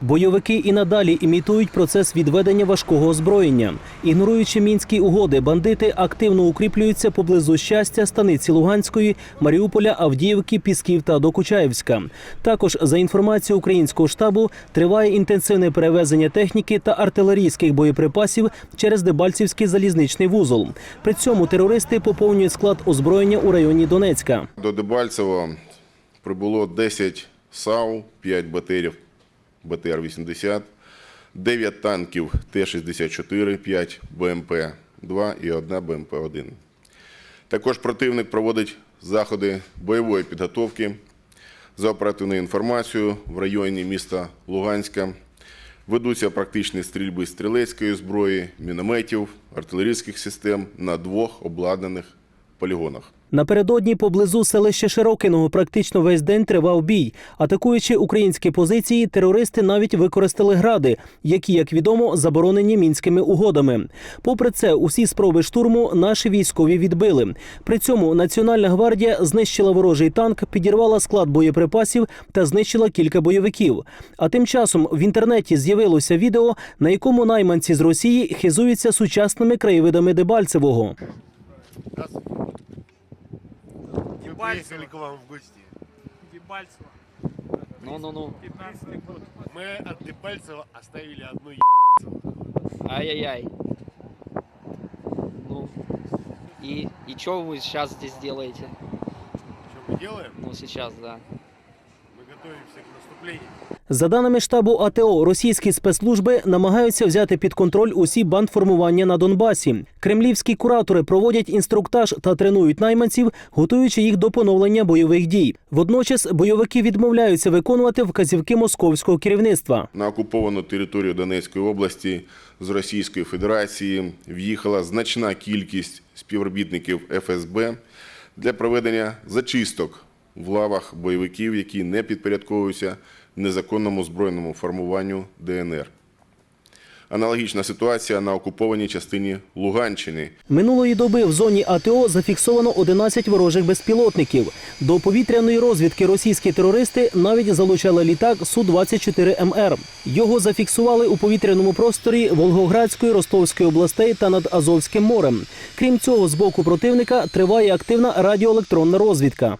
Бойовики і надалі імітують процес відведення важкого озброєння. Ігноруючи мінські угоди, бандити активно укріплюються поблизу щастя, станиці Луганської, Маріуполя, Авдіївки, Пісків та Докучаєвська. Також за інформацією українського штабу триває інтенсивне перевезення техніки та артилерійських боєприпасів через Дебальцівський залізничний вузол. При цьому терористи поповнюють склад озброєння у районі Донецька. До Дебальцева прибуло 10 САУ, 5 БТРів БТР-80, 9 танків Т-64, 5 БМП-2 і 1 БМП-1. Також противник проводить заходи бойової підготовки за оперативною інформацією в районі міста Луганська. Ведуться практичні стрільби стрілецької зброї, мінометів, артилерійських систем на двох обладнаних полігонах. Напередодні поблизу селища Широкиного практично весь день тривав бій. Атакуючи українські позиції, терористи навіть використали гради, які, як відомо, заборонені мінськими угодами. Попри це, усі спроби штурму наші військові відбили. При цьому Національна гвардія знищила ворожий танк, підірвала склад боєприпасів та знищила кілька бойовиків. А тим часом в інтернеті з'явилося відео, на якому найманці з Росії хизуються сучасними краєвидами Дебальцевого. Приехали к вам в гости. Дебальцево, Ну-ну-ну. 15 год. Мы от Дебальцева оставили одну е... Ай-яй-яй. Ну. И, и что вы сейчас здесь делаете? Что мы делаем? Ну, сейчас, да. Готовимся к наступлению. За даними штабу АТО, російські спецслужби намагаються взяти під контроль усі бандформування на Донбасі. Кремлівські куратори проводять інструктаж та тренують найманців, готуючи їх до поновлення бойових дій. Водночас бойовики відмовляються виконувати вказівки московського керівництва. На окуповану територію Донецької області з Російської Федерації в'їхала значна кількість співробітників ФСБ для проведення зачисток в лавах бойовиків, які не підпорядковуються незаконному збройному формуванню ДНР. Аналогічна ситуація на окупованій частині Луганщини. Минулої доби в зоні АТО зафіксовано 11 ворожих безпілотників. До повітряної розвідки російські терористи навіть залучали літак Су-24МР. Його зафіксували у повітряному просторі Волгоградської, Ростовської областей та над Азовським морем. Крім цього, з боку противника триває активна радіоелектронна розвідка.